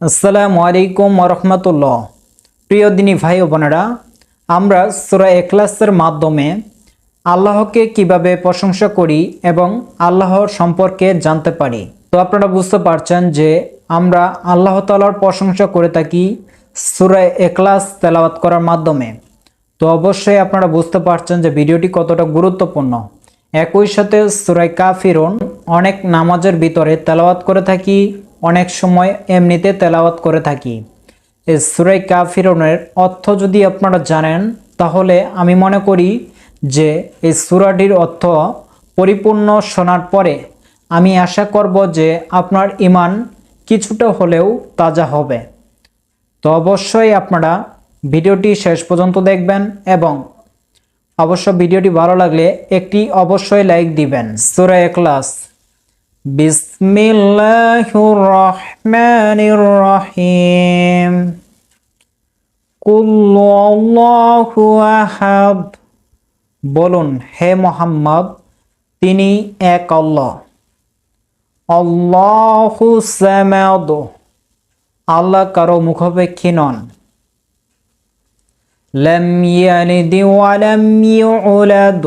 আসসালামু আলাইকুম রহমতুল্লাহ প্রিয় দিনী ভাই ও বোনেরা, আমরা সুরা এখলাসের মাধ্যমে আল্লাহকে কীভাবে প্রশংসা করি এবং আল্লাহর সম্পর্কে জানতে পারি? তো আপনারা বুঝতে পারছেন যে আমরা আল্লাহ তালার প্রশংসা করে থাকি সুরা এখলাস তেলাওয়াত করার মাধ্যমে। তো অবশ্যই আপনারা বুঝতে পারছেন যে ভিডিওটি কতটা গুরুত্বপূর্ণ। একই সাথে সুরাই কাফিরুন অনেক নামাজের ভিতরে তেলাওয়াত করে থাকি অনেক সময় এমনিতে তেলাওয়াত করে থাকি। এই সুরাই কাফিরুনের অর্থ যদি আপনারা জানেন, তাহলে আমি মনে করি যে এই সুরাটির অর্থ পরিপূর্ণ শোনার পরে আমি আশা করব যে আপনার ইমান কিছুটা হলেও তাজা হবে। তো অবশ্যই আপনারা ভিডিওটি শেষ পর্যন্ত দেখবেন এবং অবশ্য ভিডিওটি ভালো লাগলে একটি অবশ্যই লাইক দিবেন। সুরা এখলাস। বিসমিল্লাহির রহমানির রহিম। কুল আল্লাহু আহাদ। বলুন, হে মোহাম্মদ, তিনি এক আল্লাহ। আল্লাহু সামাদ। আল্লাহ কারও মুখাপেক্ষী নন। লাম ইয়ালিদ ওয়া লাম ইউলাদ।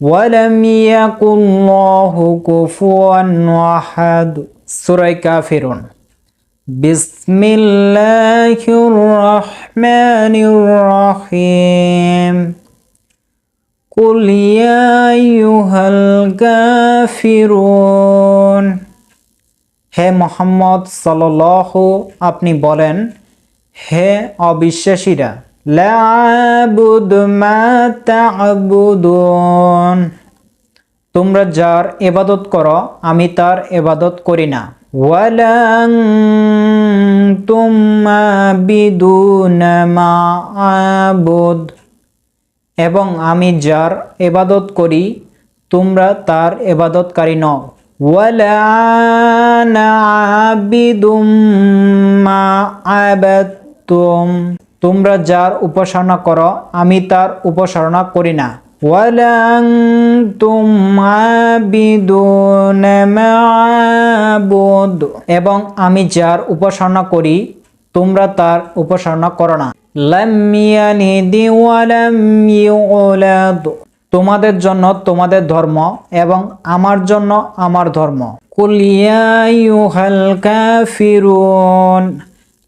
يكن له كفوا أحد سورة كافرون بسم الله الرحمن الرحيم قل يا أيها الكافرون হে মোহাম্মদ সাল্লাহ আপনি বলেন হে অবিশ্বাসীরা তোমরা যার এবাদত করো, আমি তার এবাদত করি না। ওয়ালাং মা এবং আমি যার এবাদত করি, তোমরা তার ইবাদতকারী নও। ওয়ালা আবিদুম মা তোমরা যার উপাসনা করো, আমি তার উপাসনা করি না। এবং আমি যার উপাসনা করি, তোমরা তার উপাসনা করো না। তোমাদের জন্য তোমাদের ধর্ম এবং আমার জন্য আমার ধর্ম। কুল আইয়ুহাল কাফিরুন।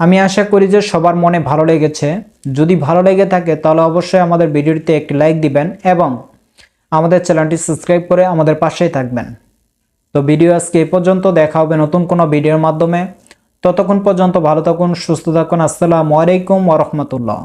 আমি আশা করি যে সবার মনে ভালো লেগেছে। যদি ভালো লেগে থাকে, তাহলে অবশ্যই আমাদের ভিডিওটিতে একটি লাইক দিবেন এবং আমাদের চ্যানেলটি সাবস্ক্রাইব করে আমাদের পাশেই থাকবেন। তো ভিডিও আজকে এ পর্যন্ত, দেখা হবে নতুন কোনো ভিডিওর মাধ্যমে। ততক্ষণ পর্যন্ত ভালো থাকুন, সুস্থ থাকুন। আসসালামু আলাইকুম ওরহমতুল্লাহ